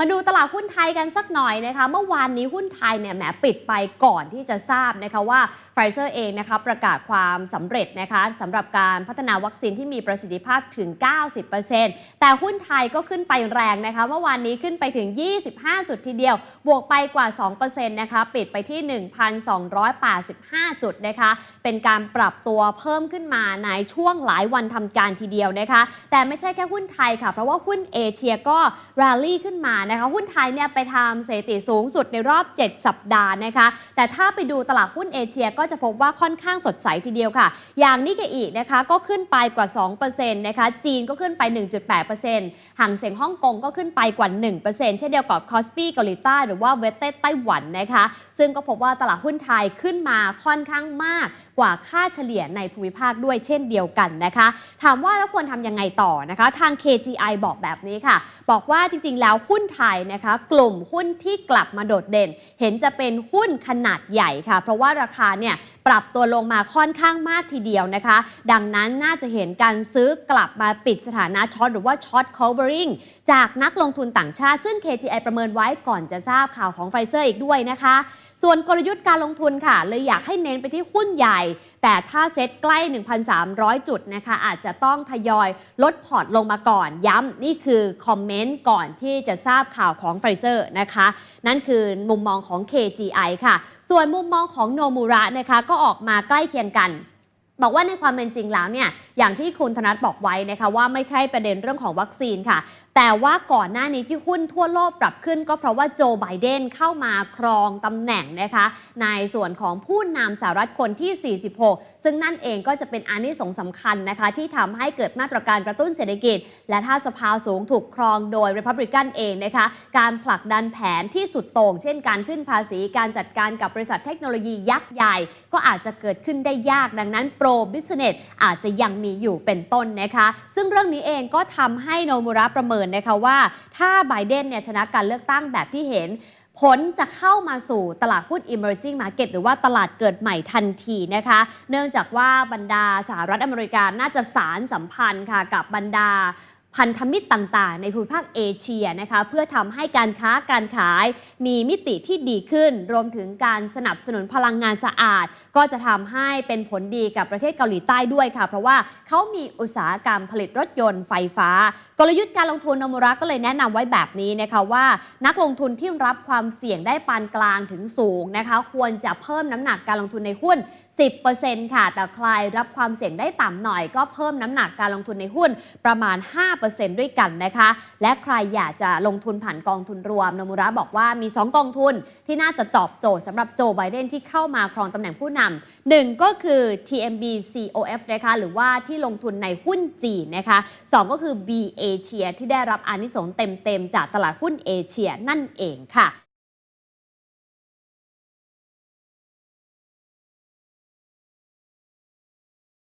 มาดูตลาดหุ้นไทยกันสักหน่อยนะคะ เมื่อวานนี้หุ้นไทยเนี่ยแหมปิดไปก่อนที่จะทราบนะคะว่าไฟเซอร์เองนะคะประกาศความสำเร็จนะคะสำหรับการพัฒนาวัคซีนที่มีประสิทธิภาพถึง 90%แต่หุ้นไทยก็ขึ้นไปแรงนะคะ เมื่อวานนี้ขึ้นไปถึง 25 จุดทีเดียว บวกไปกว่า 2%นะคะปิดไปที่ 1,285 จุดนะคะเป็นการปรับตัวเพิ่มขึ้นมาในช่วงหลายวันทำการทีเดียวนะคะ แต่ไม่ใช่แค่หุ้นไทยค่ะ เพราะว่าหุ้นเอเชียก็รลลี่ขึ้นมานะคะหุ้นไทยเนี่ยไปทำสถิติสูงสุดในรอบ 7 สัปดาห์นะคะแต่ถ้าไปดูตลาดหุ้นเอเชียก็จะพบว่าค่อนข้างสดใสทีเดียวค่ะ อย่างนิกเกอีนะคะก็ขึ้นไปกว่า 2%นะคะจีนก็ขึ้นไป 1.8%ห่างเสียงฮ่องกงก็ขึ้นไปกว่า 1%เช่นเดียวกับคอสปีเกาหลีใต้หรือว่าเวสเต้ไต้หวันนะคะซึ่งก็พบว่าตลาดหุ้นไทยขึ้นมาค่อนข้างมาก กว่าค่าเฉลี่ยในภูมิภาคด้วยเช่นเดียวกันนะคะ ถามว่าแล้วควรทำยังไงต่อนะคะ ทาง KGI บอกแบบนี้ค่ะ บอกว่าจริงๆ แล้วหุ้นไทยนะคะ กลุ่มหุ้นที่กลับมาโดดเด่น เห็นจะเป็นหุ้นขนาดใหญ่ค่ะ เพราะว่าราคาเนี่ยปรับตัวลงมาค่อนข้างมากทีเดียวนะคะ ดังนั้นน่าจะเห็นการซื้อกลับมาปิดสถานะช็อตหรือว่าช็อต covering จากนักลงทุนต่างชาติซึ่ง KGI ประเมินไว้ก่อนจะทราบข่าวของไฟเซอร์อีกด้วยนะคะ ส่วนกลยุทธ์การลงทุนค่ะ เลยอยากให้เน้นไปที่หุ้นใหญ่แต่ถ้าเซ็ตใกล้ 1,300 จุดนะคะอาจจะต้องทยอยลดพอร์ตลงมาก่อนย้ำนี่คือคอมเมนต์ก่อนที่จะทราบข่าวของไฟเซอร์นะคะ นั่นคือมุมมองของ KGI ค่ะ ส่วนมุมมองของโนมูระนะคะก็ออกมาใกล้เคียงกัน บอกว่าในความเป็นจริงแล้วเนี่ยอย่างที่คุณธนัทบอกไว้นะคะว่าไม่ใช่ประเด็นเรื่องของวัคซีนค่ะ แต่ว่าก่อนหน้านี้ที่หุ้นทั่วโลกปรับขึ้น ก็เพราะว่าโจไบเดนเข้ามาครองตำแหน่งนะคะในส่วนของผู้นำสหรัฐคนที่ 46 ซึ่งนั่นเองก็จะเป็นอานิสงส์สำคัญนะคะที่ทำให้เกิดมาตรการกระตุ้นเศรษฐกิจ และถ้าสภาสูงถูกครองโดย Republican เองนะคะการผลักดันแผนที่สุดโต่งเช่นการขึ้นภาษีการจัดการกับบริษัทเทคโนโลยียักษ์ใหญ่ ก็อาจจะเกิดขึ้นได้ยากดังนั้นโปรบิสเนสอาจจะยังมีอยู่เป็นต้นนะคะ ซึ่งเรื่องนี้เองก็ทำให้โนมูระประเมินนะคะว่าถ้าไบเดนเนี่ยชนะการเลือกตั้งแบบที่เห็นผลจะเข้ามาสู่ตลาดหุ้น emerging market หรือว่าตลาดเกิดใหม่ทันทีนะคะ เนื่องจากว่าบรรดาสหรัฐอเมริกาน่าจะสารสัมพันธ์ค่ะกับบรรดา พันธมิตรต่างๆ ในภูมิภาคเอเชียนะคะเพื่อทำให้การค้าการขายมีมิติที่ดีขึ้น รวมถึงการสนับสนุนพลังงานสะอาด ก็จะทำให้เป็นผลดีกับประเทศเกาหลีใต้ด้วยค่ะ เพราะว่าเขามีอุตสาหกรรมผลิตรถยนต์ไฟฟ้า กลยุทธ์การลงทุนนมุระก็เลยแนะนำไว้แบบนี้นะคะว่า นักลงทุนที่รับความเสี่ยงได้ปานกลางถึงสูงนะคะควรจะเพิ่มน้ำหนักการลงทุนในหุ้น 10%ค่ะแต่ใครรับความเสี่ยงได้ต่ำหน่อย ก็เพิ่มน้ำหนักการลงทุนในหุ้นประมาณ 5%ด้วยกันนะคะ และใครอยากจะลงทุนผ่านกองทุนรวมนมุระบอกว่ามี 2 กองทุนที่น่าจะตอบโจทย์สำหรับโจไบเดนที่เข้ามาครองตำแหน่งผู้นำหนึ่งก็คือ TMB COF นะคะหรือว่าที่ลงทุนในหุ้นจีนนะคะ2ก็คือ B Asia ที่ได้รับอานิสงส์เต็มๆจากตลาดหุ้นเอเชียนั่นเองค่ะ